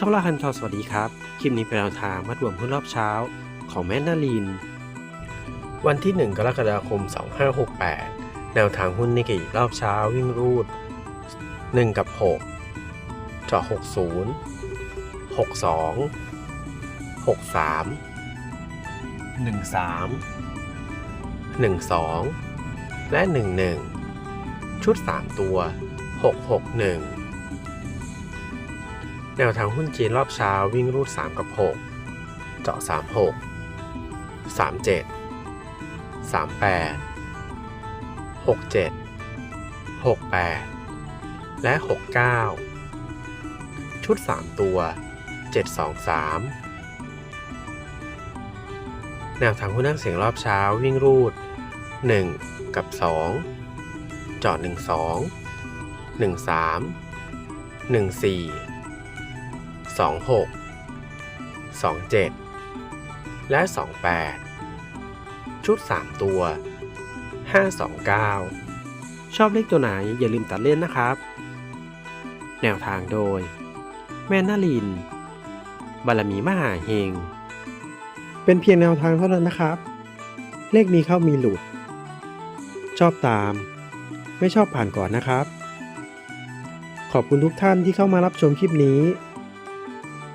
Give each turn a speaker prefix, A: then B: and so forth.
A: ช่องล่าคันทอสวัสดีครับ คลิปนี้เป็นแนวทางมัดรวมหุ้นรอบเช้า ของแม่นาลิน วันที่ 1 กรกฎาคม 2568 แนวทางหุ้นนิกเกิรอบเช้าวิ่งรูด 1 กับ 6 เจาะ 60 62 63 13 12 และ 11 ชุด 3 ตัว 661 แนวทางหุ้นจีนรอบเช้าวิ่งรูด 3 กับ 6 เจาะ 36 37 38 67 68 และ 69 ชุด 3 ตัว 723 แนวทางหุ้นนั่งเสียงรอบเช้าวิ่งรูด 1 กับ 2 เจาะ 12 13 14 26 27 และ 28 ชุด 3 ตัว 529 ชอบเลขตัวไหนอย่าลืมตัดเล่นนะครับ แนวทางโดย แม่นาลิน บารมีมหาเฮง เป็นเพียงแนวทางเท่านั้นนะครับ เลขมีเข้ามีหลุด ชอบตาม ไม่ชอบผ่านก่อนนะครับขอบคุณทุกท่านที่เข้ามารับชมคลิปนี้